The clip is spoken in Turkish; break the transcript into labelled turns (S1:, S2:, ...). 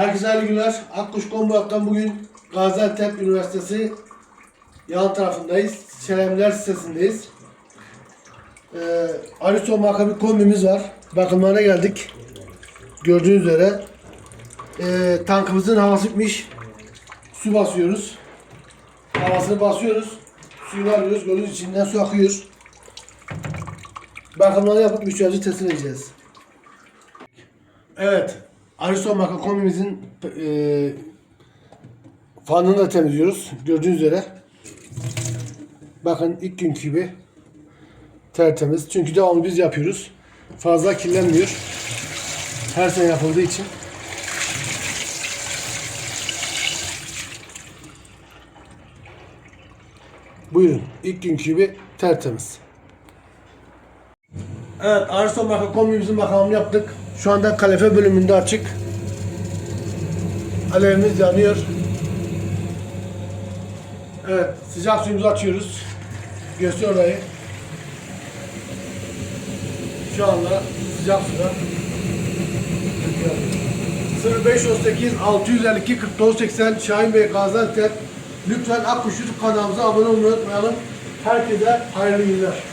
S1: Herkese hayırlı günler. Akkuş Kombat'tan bugün Gaziantep Üniversitesi yan tarafındayız. Şeremler sitesindeyiz. Ee, Aristo marka bir kombimiz var. Bakımlarına geldik. Gördüğünüz üzere. Ee, tankımızın havası bitmiş. Su basıyoruz. Havasını basıyoruz. Suyunu alıyoruz. Gördüğünüz içinden su akıyor. Bakımlarını yapıp müşterici teslim edeceğiz. Evet. Aristo marka kombimizin e, fanını da temizliyoruz. Gördüğünüz üzere. Bakın ilk günkü gibi tertemiz. Çünkü devamlı biz yapıyoruz. Fazla kirlenmiyor. Her sene yapıldığı için. Buyurun. İlk günkü gibi tertemiz. Evet, Aristo marka kombimizin bakalım yaptık. Şu anda kalefe bölümünde açık. Alevimiz yanıyor. Evet, sıcak suyumuzu açıyoruz. Göster orayı. Şu anda sıcak suda. 0538 652 4980 Şahin Bey Gaziantep. Lütfen Akkuş YouTube kanalımıza abone olmayı unutmayalım. Herkese hayırlı günler.